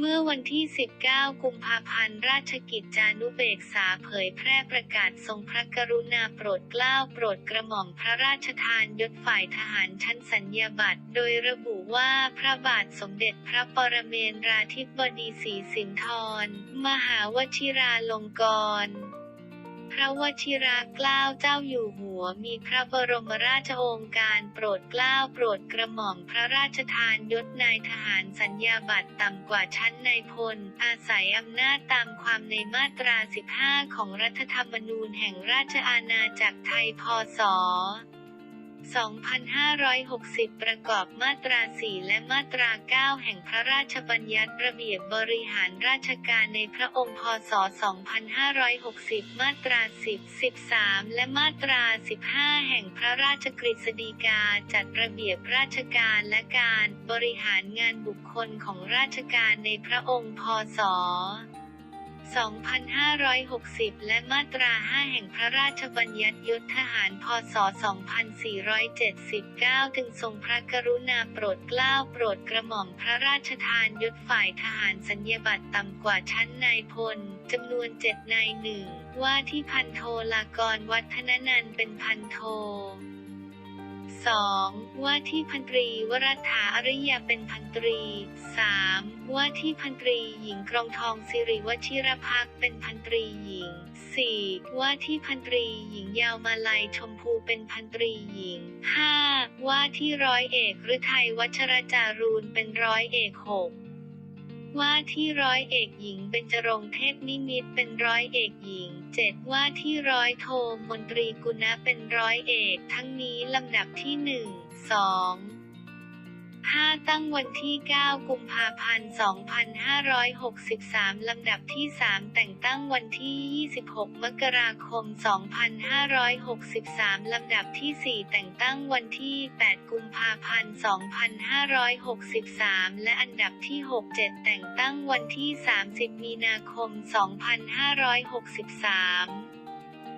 เมื่อวันที่ 19 กุมภาพันธ์ ราชกิจจานุเบกษาเผยแพร่ประกาศทรงพระกรุณาโปรดเกล้าโปรดกระหม่อมพระราชทานยศฝ่ายทหารชั้นสัญญาบัตร โดยระบุว่าพระบาทสมเด็จพระปรเมนราธิบดีศรีสินธร มหาวชิราลงกรณ์ พระวชิราเกล้าเจ้าอยู่หัวมีพระบรมราชโองการโปรดเกล้าโปรดกระหม่อมพระราชทานยศนายทหารสัญญาบัตรต่ำกว่าชั้นนายพล อาศัยอำนาจตามความในมาตรา 15 ของรัฐธรรมนูญแห่งราชอาณาจักรไทยพศ 2560 ประกอบมาตรา 4 และมาตรา 9 แห่งพระราชบัญญัติระเบียบบริหารราชการในพระองค์พศ 2560 มาตรา 10 13 และมาตรา 15 แห่งพระราชกฤษฎีกาจัดระเบียบราชการและการบริหารงานบุคคลของราชการในพระองค์พศ 2560 และมาตรา 5 แห่งพระราชบัญญัติยศทหาร พศ 2479ถึงทรงพระกรุณาโปรดเกล้าโปรดกระหม่อมพระราชทานยศฝ่ายทหารสัญญาบัตรต่ำกว่าชั้นนายพลจำนวนเจ็ดนายหนึ่งว่าที่พันโทลากรวัฒนนันเป็นพันโท 2. ว่าที่พันตรีวรัฐาอริยาเป็นพันตรี 3. ว่าที่พันตรีหญิงกรองทองสิริวชิรพักเป็นพันตรีหญิง 4. ว่าที่พันตรีหญิงยาวมาลัยชมพูเป็นพันตรีหญิง 5. ว่าที่ร้อยเอกฤทัยวัชรจารูนเป็นร้อยเอกหก ว่าที่ร้อยเอกหญิงเป็นจรงเทพนิมิตเป็นร้อยเอกหญิง7ว่าที่ร้อยโทมนตรีกุณะเป็นร้อยเอก ทั้งนี้ลำดับที่1 2 5 ตั้งวันที่ 9 กุมภาพันธ์ 2563 ลำดับที่ 3 แต่งตั้งวันที่ 26 มกราคม 2563 ลำดับที่ 4 แต่งตั้งวันที่ 8 กุมภาพันธ์ 2563 และอันดับที่ 6 7 แต่งตั้งวันที่ 30 มีนาคม 2563